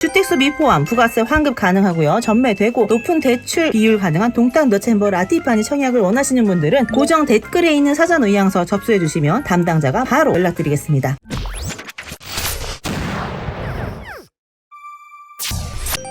주택수 미포함 부가세 환급 가능하고요. 전매되고 높은 대출 비율 가능한 동탄 너챔버 라티파니 청약을 원하시는 분들은 고정 댓글에 있는 사전 의향서 접수해 주시면 담당자가 바로 연락드리겠습니다.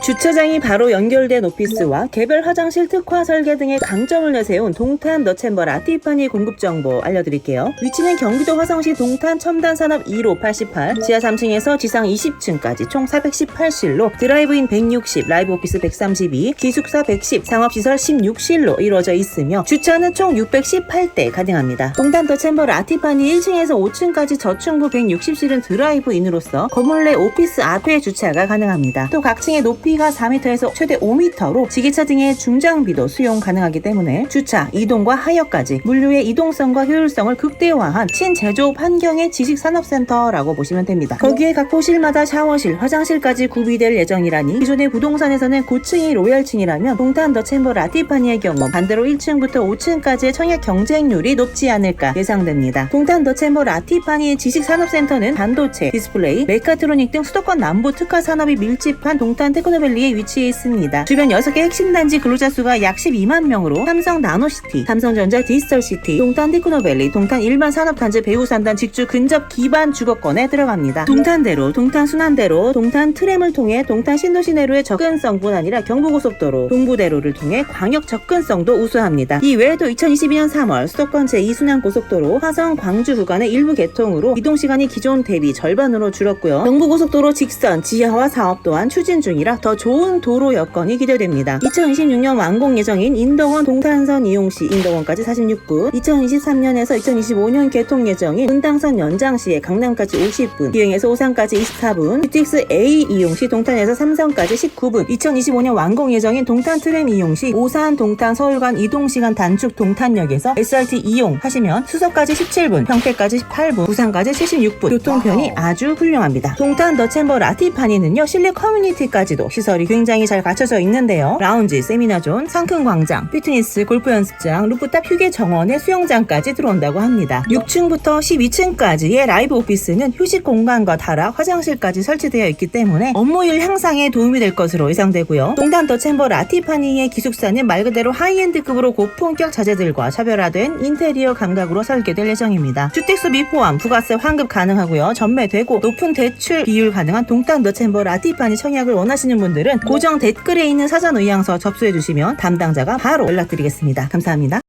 주차장이 바로 연결된 오피스와 개별 화장실 특화 설계 등의 강점을 내세운 동탄 너챔버 라 티파니 공급 정보 알려드릴게요. 위치는 경기도 화성시 동탄 첨단산업 1호 88, 지하 3층에서 지상 20층까지 총 418실로 드라이브인 160, 라이브 오피스 132, 기숙사 110, 상업시설 16실로 이루어져 있으며 주차는 총 618대 가능합니다. 동탄 더 챔버 라 티파니 1층에서 5층까지 저층부 160실은 드라이브인으로서 건물 내 오피스 앞에 주차가 가능합니다. 또 각 층의 높이 가 4m에서 최대 5m로 지게차 등의 중장비도 수용 가능하기 때문에 주차, 이동과 하역까지 물류의 이동성과 효율성을 극대화한 친제조업 환경의 지식산업센터라고 보시면 됩니다. 거기에 각 호실마다 샤워실, 화장실까지 구비될 예정이라니 기존의 부동산에서는 고층이 로열층이라면 동탄 더 챔버 라티파니의 경우 반대로 1층부터 5층까지의 청약 경쟁률이 높지 않을까 예상됩니다. 동탄 더 챔버 라티파니의 지식산업센터는 반도체, 디스플레이, 메카트로닉 등 수도권 남부 특화 산업이 밀집한 동탄 테크노밸리 에 위치해 있습니다. 주변 6개 핵심 단지 근로자 수가 약 12만 명으로 삼성 나노시티, 삼성전자 디지털시티, 동탄 테크노밸리, 동탄 일반 산업단지 배우산단 직주 근접 기반 주거권에 들어갑니다. 동탄대로, 동탄 순환대로, 동탄 트램을 통해 동탄 신도시 내로의 접근성뿐 아니라 경부고속도로, 동부대로를 통해 광역 접근성도 우수합니다. 이 외에도 2022년 3월 수도권 제2순환 고속도로 화성 광주 구간의 일부 개통으로 이동 시간이 기존 대비 절반으로 줄었고요. 경부고속도로 직선 지하화 사업 또한 추진 중이라 더 좋은 도로 여건이 기대됩니다. 2026년 완공 예정인 인덕원 동탄선 이용 시 인덕원까지 46분, 2023년에서 2025년 개통 예정인 분당선 연장 시에 강남까지 50분, 기흥에서 오산까지 24분, GTX A 이용 시 동탄에서 삼성까지 19분, 2025년 완공 예정인 동탄 트램 이용 시 오산 동탄 서울 간 이동 시간 단축 동탄역에서 SRT 이용하시면 수서까지 17분, 평택까지 18분, 부산까지 76분, 교통편이 아주 훌륭합니다. 동탄 더 챔버 라티파니는요 실내 커뮤니티까지도 시설이 굉장히 잘 갖춰져 있는데요. 라운지, 세미나존, 상큰 광장, 피트니스, 골프 연습장, 루프탑 휴게 정원에 수영장까지 들어온다고 합니다. 6층부터 12층까지의 라이브 오피스는 휴식 공간과 다락, 화장실까지 설치되어 있기 때문에 업무율 향상에 도움이 될 것으로 예상되고요. 동탄 더 챔버 라티파니의 기숙사는 말 그대로 하이엔드급으로 고품격 자재들과 차별화된 인테리어 감각으로 설계될 예정입니다. 주택수 미포함 부가세 환급 가능하고요. 전매되고 높은 대출 비율 가능한 동탄 더 챔버 라티파니 청약을 원하시는 분 들은 고정 댓글에 있는 사전 의향서 접수해 주시면 담당자가 바로 연락드리겠습니다. 감사합니다.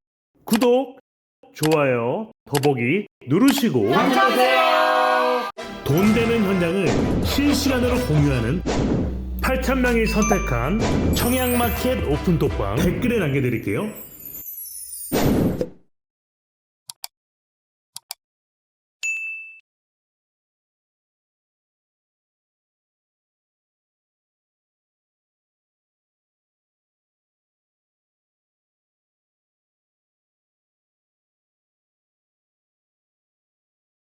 구독, 좋아요, 더보기 누르시고 돈 되는 현장을 실시간으로 공유하는 8,000명이 선택한 청양마켓 오픈톡방 댓글에 남겨드릴게요.